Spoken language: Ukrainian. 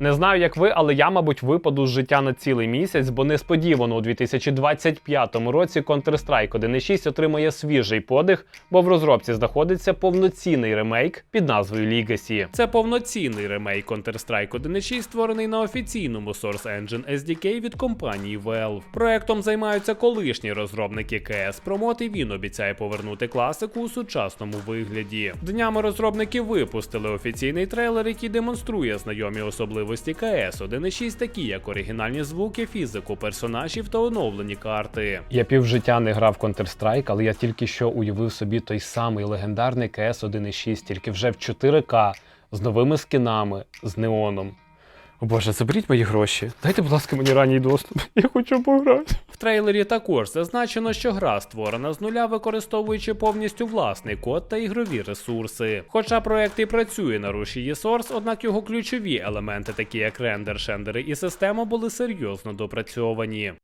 Не знаю, як ви, але я, мабуть, випаду з життя на цілий місяць, бо несподівано у 2025 році Counter-Strike 1.6 отримає свіжий подих, бо в розробці знаходиться повноцінний ремейк під назвою Legacy. Це повноцінний ремейк Counter-Strike 1.6, створений на офіційному Source Engine SDK від компанії Valve. Проектом займаються колишні розробники CS Promote, і він обіцяє повернути класику у сучасному вигляді. Днями розробники випустили офіційний трейлер, який демонструє знайомі особливості КС 1.6, такі як оригінальні звуки, фізику персонажів та оновлені карти. Я півжиття не грав в Counter-Strike, але я тільки що уявив собі той самий легендарний КС 1.6, тільки вже в 4К, з новими скінами, з неоном. О боже, заберіть мої гроші. Дайте, будь ласка, мені ранній доступ. Я хочу пограти. Трейлері також зазначено, що гра створена з нуля, використовуючи повністю власний код та ігрові ресурси. Хоча проект і працює на рушії Source, однак його ключові елементи, такі як рендер, шендери і система, були серйозно допрацьовані.